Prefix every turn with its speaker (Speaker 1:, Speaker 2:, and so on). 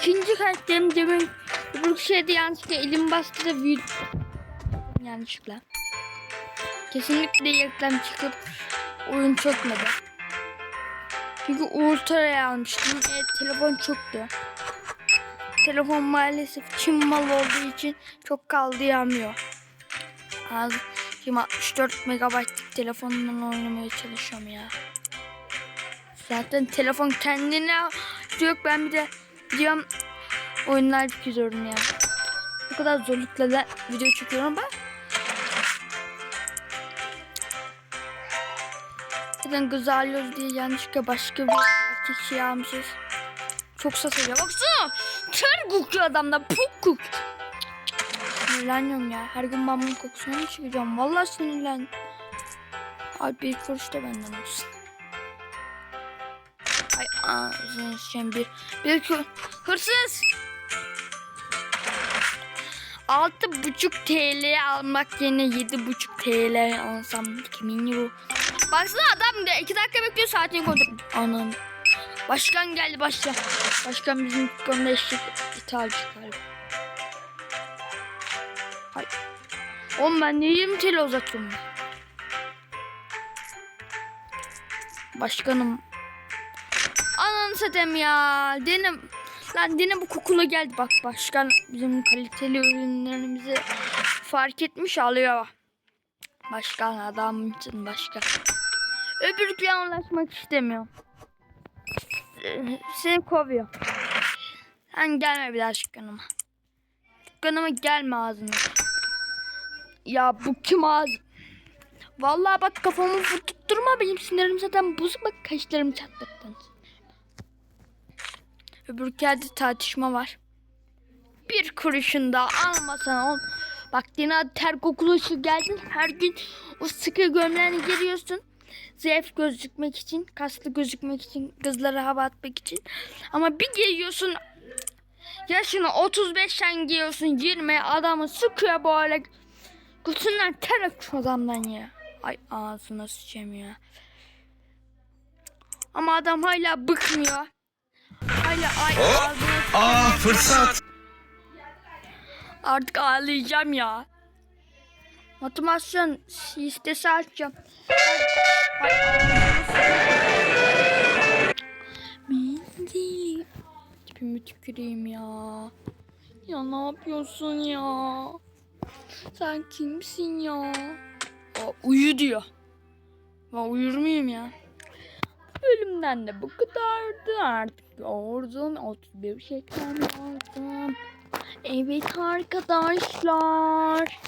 Speaker 1: ikinci karakterim demin şeyde yanlışlıkla elim bastı da video yanlışlıkla. Kesinlikle reklam çıkıp oyun çökmedi. Çünkü ultra'ya almıştım. E, telefon çoktu. Telefon maalesef Çin malı olduğu için çok kaldıyamıyor. Az şimdi 64 megabaytlık telefonla oynamaya çalışıyorum ya. Zaten telefon kendine yok ben bir de diyorum oyunlar yüklüyorum ya. Bu kadar zorlukla da video çekiyorum bak. Zaten kız alıyoruz diye yanlışlıkla başka bir erkek şey almışız. Çok satacak. Baksana. Ter kokuyor adamda. Puk kok. Sinirleniyorum ya. Her gün ben bunun kokusunu mu çıkacağım? Vallahi sinirlen. Ay bir kuruş da benden olsun. Ağzını sıçayım bir. Bir hırsız. Altı buçuk TL almak yerine yedi buçuk TL alsam kimin bu? Baksana adam da iki dakika bekliyor saatini kontrol. Anam. Başkan geldi başkan. Başkan bizim konuda eşlik ithalci galiba. Hay. Oğlum ben niye 20 TL uzattım? Başkanım. Ananı satayım ya. Denem. Lan Dene bu kokulu geldi bak başkan bizim kaliteli ürünlerimizi fark etmiş alıyor. Başkan adam için başkan. Öbürküyle anlaşmak istemiyor. Seni kovuyor. Sen gelme bir daha dükkanıma. Dükkanıma gelme ağzına. Ya bu kim ağzı? Vallahi bak kafamı tutturma benim sinirim zaten bozuk bak kaşlarım çatlattın. Öbür yerde tartışma var. Bir kuruşun da almasan on. Bak yine ter kokulu geldin. Her gün o sıkı gömleğini giriyorsun. Zayıf gözükmek için, kaslı gözükmek için, kızlara hava atmak için. Ama bir giyiyorsun yaşını 35'ten giyiyorsun 20 adamı sıkıyor böyle. Götünden ter akıyor adamdan ya. Ay ağzına sıçayım ya. Ama adam hala bıkmıyor. Ay ağzına
Speaker 2: Aa fırsat.
Speaker 1: Artık ağlayacağım ya. Motivasyon istese açacağım. Ay, Mendil. Tipimi tüküreyim ya. Ya ne yapıyorsun ya? Sen kimsin ya? Aa, uyu diyor. Ben uyur muyum ya? Bölümden de bu kadardı artık. Gördüm. 31 şeklem aldım. Evet arkadaşlar.